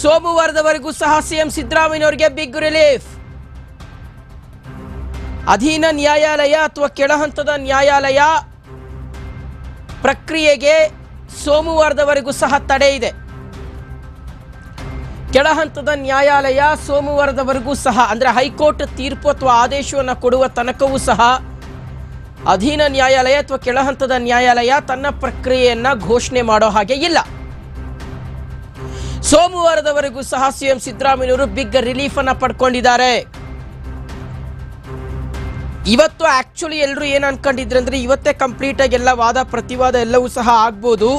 ಸೋಮವಾರದವರೆಗೂ ಸಹ CM ಸಿದ್ದರಾಮಯ್ಯನವರಿಗೆ big relief ಅಧೀನ ನ್ಯಾಯಾಲಯ ಅಥವಾ ಕೆಳಹಂತದ ನ್ಯಾಯಾಲಯ ಪ್ರಕ್ರಿಯೆಗೆ ಸೋಮವಾರದವರೆಗೂ ಸಹ ತಡೆ ಇದೆ. ಕೆಳಹಂತದ ನ್ಯಾಯಾಲಯ ಸೋಮವಾರದವರೆಗೂ ಸಹ, ಅಂದರೆ ಹೈಕೋರ್ಟ್ ತೀರ್ಪು ಅಥವಾ ಆದೇಶವನ್ನು ಕೊಡುವ ತನಕವೂ ಸಹ ಅಧೀನ ನ್ಯಾಯಾಲಯ ಅಥವಾ ಕೆಳಹಂತದ ನ್ಯಾಯಾಲಯ ತನ್ನ ಪ್ರಕ್ರಿಯೆಯನ್ನು ಘೋಷಣೆ ಮಾಡೋ ಹಾಗೆ ಇಲ್ಲ. ಸೋಮವಾರದವರೆಗೂ ಸಹ ಸಿಎಂ ಸಿದ್ದರಾಮಯ್ಯವರು ಬಿಗ್ ರಿಲೀಫ್ ಅನ್ನ ಪಡ್ಕೊಂಡಿದ್ದಾರೆ. ಇವತ್ತು ಆಕ್ಚುಲಿ ಎಲ್ಲರೂ ಏನು ಅನ್ಕೊಂಡಿದ್ರು ಅಂದ್ರೆ ಇವತ್ತೇ ಕಂಪ್ಲೀಟ್ ಆಗಿ ಎಲ್ಲ ವಾದ, ಪ್ರತಿವಾದ ಎಲ್ಲವೂ ಸಹ ಆಗ್ಬೋದು.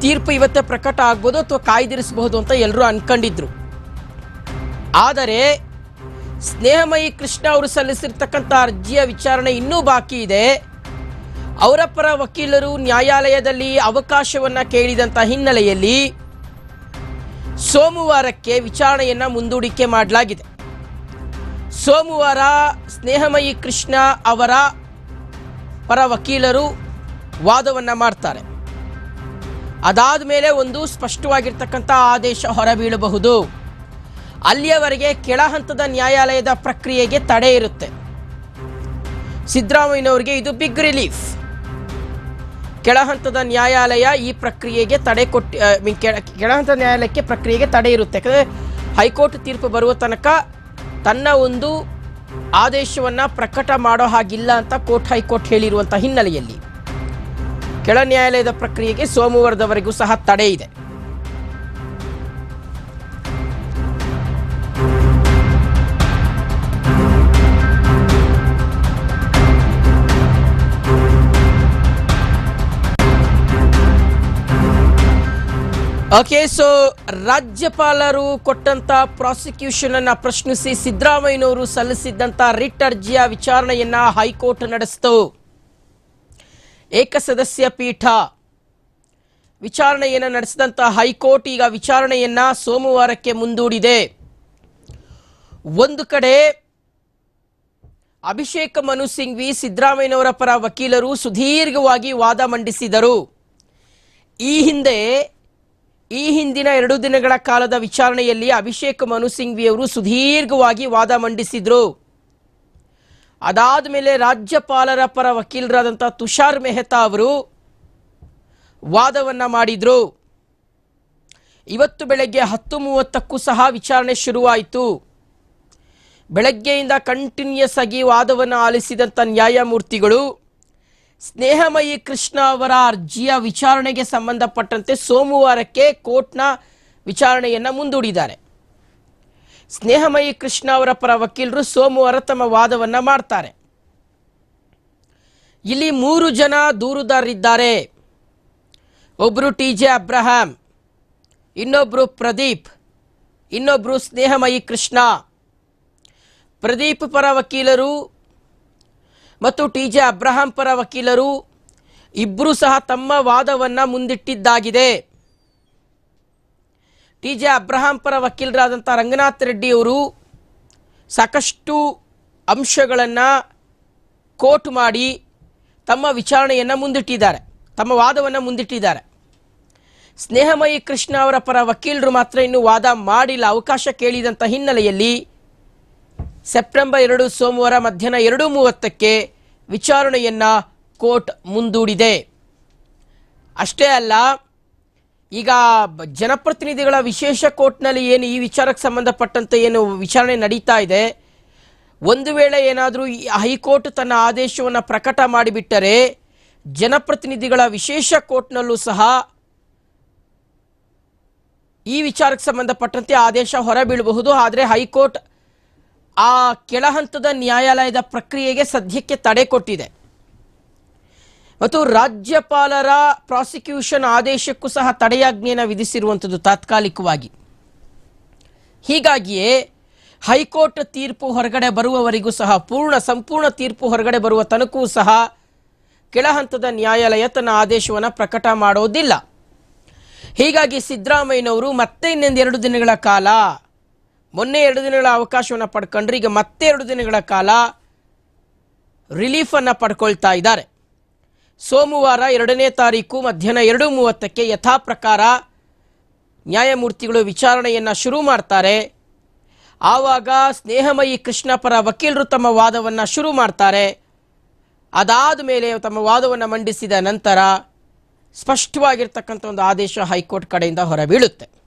ತೀರ್ಪು ಇವತ್ತೇ ಪ್ರಕಟ ಆಗ್ಬೋದು ಅಥವಾ ಕಾಯ್ದಿರಿಸಬಹುದು ಅಂತ ಎಲ್ಲರೂ ಅನ್ಕೊಂಡಿದ್ರು. ಆದರೆ ಸ್ನೇಹಮಯಿ ಕೃಷ್ಣ ಅವರು ಸಲ್ಲಿಸಿರ್ತಕ್ಕಂಥ ಅರ್ಜಿಯ ವಿಚಾರಣೆ ಇನ್ನೂ ಬಾಕಿ ಇದೆ. ಅವರ ಪರ ವಕೀಲರು ನ್ಯಾಯಾಲಯದಲ್ಲಿ ಅವಕಾಶವನ್ನ ಕೇಳಿದಂಥ ಹಿನ್ನೆಲೆಯಲ್ಲಿ ಸೋಮವಾರಕ್ಕೆ ವಿಚಾರಣೆಯನ್ನು ಮುಂದೂಡಿಕೆ ಮಾಡಲಾಗಿದೆ. ಸೋಮವಾರ ಸ್ನೇಹಮಯಿ ಕೃಷ್ಣ ಅವರ ಪರ ವಕೀಲರು ವಾದವನ್ನು ಮಾಡ್ತಾರೆ. ಅದಾದ ಮೇಲೆ ಒಂದು ಸ್ಪಷ್ಟವಾಗಿರ್ತಕ್ಕಂಥ ಆದೇಶ ಹೊರಬೀಳಬಹುದು. ಅಲ್ಲಿಯವರೆಗೆ ಕೆಳ ಹಂತದ ನ್ಯಾಯಾಲಯದ ಪ್ರಕ್ರಿಯೆಗೆ ತಡೆ ಇರುತ್ತೆ. ಸಿದ್ದರಾಮಯ್ಯನವರಿಗೆ ಇದು ಬಿಗ್ ರಿಲೀಫ್. ಕೆಳ ಹಂತದ ನ್ಯಾಯಾಲಯ ಈ ಪ್ರಕ್ರಿಯೆಗೆ ತಡೆ ಕೊಟ್ಟು ಆ, ಮೀನ್ ಕೆಳ- ಕೆಳ ಹಂತದ ನ್ಯಾಯಾಲಯಕ್ಕೆ ಪ್ರಕ್ರಿಯೆಗೆ ತಡೆ ಇರುತ್ತೆ. ಯಾಕಂದರೆ ಹೈಕೋರ್ಟ್ ತೀರ್ಪು ಬರುವ ತನಕ ತನ್ನ ಒಂದು ಆದೇಶವನ್ನು ಪ್ರಕಟ ಮಾಡೋ ಹಾಗಿಲ್ಲ ಅಂತ ಕೋರ್ಟ್ ಹೈಕೋರ್ಟ್ ಹೇಳಿರುವಂಥ ಹಿನ್ನೆಲೆಯಲ್ಲಿ. ಕೆಳ ನ್ಯಾಯಾಲಯದ ಪ್ರಕ್ರಿಯೆಗೆ ಸೋಮವಾರದವರೆಗೂ ಸಹ ತಡೆ ಇದೆ. ಓಕೆ ಸೊ ರಾಜ್ಯಪಾಲರು ಕೊಟ್ಟಂತ ಪ್ರಾಸಿಕ್ಯೂಷನ್ ಅನ್ನ ಪ್ರಶ್ನಿಸಿ ಸಿದ್ದರಾಮಯ್ಯನವರು ಸಲ್ಲಿಸಿದ್ದಂತ ರಿಟ್ ಅರ್ಜಿಯ ವಿಚಾರಣೆಯನ್ನ ಹೈಕೋರ್ಟ್ ನಡೆಸಿತು. ಏಕಸದಸ್ಯ ಪೀಠ ವಿಚಾರಣೆಯನ್ನು ನಡೆಸಿದಂಥ ಹೈಕೋರ್ಟ್ ಈಗ ವಿಚಾರಣೆಯನ್ನ ಸೋಮವಾರಕ್ಕೆ ಮುಂದೂಡಿದೆ. ಒಂದು ಕಡೆ ಅಭಿಷೇಕ್ ಮನು ಸಿಂಘ್ವಿ ಸಿದ್ದರಾಮಯ್ಯನವರ ಪರ ವಕೀಲರು ಸುದೀರ್ಘವಾಗಿ ವಾದ ಮಂಡಿಸಿದರು. ಈ ಹಿಂದೆ ಈ ಹಿಂದಿನ ಎರಡು ದಿನಗಳ ಕಾಲದ ವಿಚಾರಣೆಯಲ್ಲಿ ಅಭಿಷೇಕ್ ಮನು ಸಿಂಘ್ವಿ ಅವರು ಸುದೀರ್ಘವಾಗಿ ವಾದ ಮಂಡಿಸಿದ್ರು. ಅದಾದ ಮೇಲೆ ರಾಜ್ಯಪಾಲರ ಪರ ವಕೀಲರಾದಂಥ ತುಷಾರ್ ಮೆಹ್ತಾ ಅವರು ವಾದವನ್ನು ಮಾಡಿದರು. ಇವತ್ತು ಬೆಳಗ್ಗೆ ಹತ್ತು ಮೂವತ್ತಕ್ಕೂ ಸಹ ವಿಚಾರಣೆ ಶುರುವಾಯಿತು. ಬೆಳಗ್ಗೆಯಿಂದ ಕಂಟಿನ್ಯೂಸ್ ಆಗಿ ವಾದವನ್ನು ಆಲಿಸಿದಂಥ ನ್ಯಾಯಮೂರ್ತಿಗಳು ಸ್ನೇಹಮಯಿ ಕೃಷ್ಣ ಅವರ ಅರ್ಜಿಯ ವಿಚಾರಣೆಗೆ ಸಂಬಂಧಪಟ್ಟಂತೆ ಸೋಮವಾರಕ್ಕೆ ಕೋರ್ಟ್ನ ವಿಚಾರಣೆಯನ್ನು ಮುಂದೂಡಿದ್ದಾರೆ. ಸ್ನೇಹಮಯಿ ಕೃಷ್ಣ ಅವರ ಪರ ವಕೀಲರು ಸೋಮವಾರ ತಮ್ಮ ವಾದವನ್ನು ಮಾಡ್ತಾರೆ. ಇಲ್ಲಿ ಮೂರು ಜನ ದೂರುದಾರರಿದ್ದಾರೆ. ಒಬ್ಬರು ಟಿ ಜೆ ಅಬ್ರಹಾಂ ಇನ್ನೊಬ್ಬರು ಪ್ರದೀಪ್ ಇನ್ನೊಬ್ಬರು ಸ್ನೇಹಮಯಿ ಕೃಷ್ಣ. ಪ್ರದೀಪ್ ಪರ ವಕೀಲರು ಮತ್ತು ಟಿ ಜೆ ಅಬ್ರಹಾಂ ಪರ ವಕೀಲರು ಇಬ್ಬರೂ ಸಹ ತಮ್ಮ ವಾದವನ್ನು ಮುಂದಿಟ್ಟಿದ್ದಾಗಿದೆ. ಟಿ ಜೆ ಅಬ್ರಹಾಂ ಪರ ವಕೀಲರಾದಂಥ ರಂಗನಾಥ್ ರೆಡ್ಡಿಯವರು ಸಾಕಷ್ಟು ಅಂಶಗಳನ್ನು ಕೋಟ್ ಮಾಡಿ ತಮ್ಮ ವಿಚಾರಣೆಯನ್ನು ಮುಂದಿಟ್ಟಿದ್ದಾರೆ, ತಮ್ಮ ವಾದವನ್ನು ಮುಂದಿಟ್ಟಿದ್ದಾರೆ. ಸ್ನೇಹಮಯಿ ಕೃಷ್ಣ ಅವರ ಪರ ವಕೀಲರು ಮಾತ್ರ ಇನ್ನೂ ವಾದ ಮಾಡಿಲ್ಲ. ಅವಕಾಶ ಕೇಳಿದಂಥ ಹಿನ್ನೆಲೆಯಲ್ಲಿ ಸೆಪ್ಟೆಂಬರ್ ಎರಡು ಸೋಮವಾರ ಮಧ್ಯಾಹ್ನ ಎರಡು ಮೂವತ್ತಕ್ಕೆ ವಿಚಾರಣೆಯನ್ನು ಕೋರ್ಟ್ ಮುಂದೂಡಿದೆ. ಅಷ್ಟೇ ಅಲ್ಲ, ಈಗ ಜನಪ್ರತಿನಿಧಿಗಳ ವಿಶೇಷ ಕೋರ್ಟ್ನಲ್ಲಿ ಏನು ಈ ವಿಚಾರಕ್ಕೆ ಸಂಬಂಧಪಟ್ಟಂತೆ ಏನು ವಿಚಾರಣೆ ನಡೀತಾ ಇದೆ, ಒಂದು ವೇಳೆ ಏನಾದರೂ ಹೈಕೋರ್ಟ್ ತನ್ನ ಆದೇಶವನ್ನು ಪ್ರಕಟ ಮಾಡಿಬಿಟ್ಟರೆ ಜನಪ್ರತಿನಿಧಿಗಳ ವಿಶೇಷ ಕೋರ್ಟ್ನಲ್ಲೂ ಸಹ ಈ ವಿಚಾರಕ್ಕೆ ಸಂಬಂಧಪಟ್ಟಂತೆ ಆದೇಶ ಹೊರಬೀಳಬಹುದು. ಆದರೆ ಹೈಕೋರ್ಟ್ ಆ ಕೆಳಹಂತದ ನ್ಯಾಯಾಲಯದ ಪ್ರಕ್ರಿಯೆಗೆ ಸದ್ಯಕ್ಕೆ ತಡೆ ಕೊಟ್ಟಿದೆ. ಮತ್ತು ರಾಜ್ಯಪಾಲರ ಪ್ರಾಸಿಕ್ಯೂಷನ್ ಆದೇಶಕ್ಕೂ ಸಹ ತಡೆಯಾಜ್ಞೆಯನ್ನು ವಿಧಿಸಿರುವಂಥದ್ದು ತಾತ್ಕಾಲಿಕವಾಗಿ. ಹೀಗಾಗಿಯೇ ಹೈಕೋರ್ಟ್ ತೀರ್ಪು ಹೊರಗಡೆ ಬರುವವರೆಗೂ ಸಹ ಪೂರ್ಣ ಸಂಪೂರ್ಣ ತೀರ್ಪು ಹೊರಗಡೆ ಬರುವ ತನಕವೂ ಸಹ ಕೆಳಹಂತದ ನ್ಯಾಯಾಲಯ ತನ್ನ ಆದೇಶವನ್ನು ಪ್ರಕಟ ಮಾಡೋದಿಲ್ಲ. ಹೀಗಾಗಿ ಸಿದ್ದರಾಮಯ್ಯನವರು ಮತ್ತೆ ಇನ್ನೊಂದು ಎರಡು ದಿನಗಳ ಕಾಲ ಮೊನ್ನೆ ಎರಡು ದಿನಗಳ ಅವಕಾಶವನ್ನು ಪಡ್ಕೊಂಡ್ರೆ ಈಗ ಮತ್ತೆ ಎರಡು ದಿನಗಳ ಕಾಲ ರಿಲೀಫನ್ನು ಪಡ್ಕೊಳ್ತಾ ಇದ್ದಾರೆ. ಸೋಮವಾರ ಎರಡನೇ ತಾರೀಕು ಮಧ್ಯಾಹ್ನ ಎರಡು ಮೂವತ್ತಕ್ಕೆ ಯಥಾ ಪ್ರಕಾರ ನ್ಯಾಯಮೂರ್ತಿಗಳು ವಿಚಾರಣೆಯನ್ನು ಶುರು ಮಾಡ್ತಾರೆ. ಆವಾಗ ಸ್ನೇಹಮಯಿ ಕೃಷ್ಣ ಪರ ವಕೀಲರು ತಮ್ಮ ವಾದವನ್ನು ಶುರು ಮಾಡ್ತಾರೆ. ಅದಾದ ಮೇಲೆ ತಮ್ಮ ವಾದವನ್ನು ಮಂಡಿಸಿದ ನಂತರ ಸ್ಪಷ್ಟವಾಗಿರ್ತಕ್ಕಂಥ ಒಂದು ಆದೇಶ ಹೈಕೋರ್ಟ್ ಕಡೆಯಿಂದ ಹೊರಬೀಳುತ್ತೆ.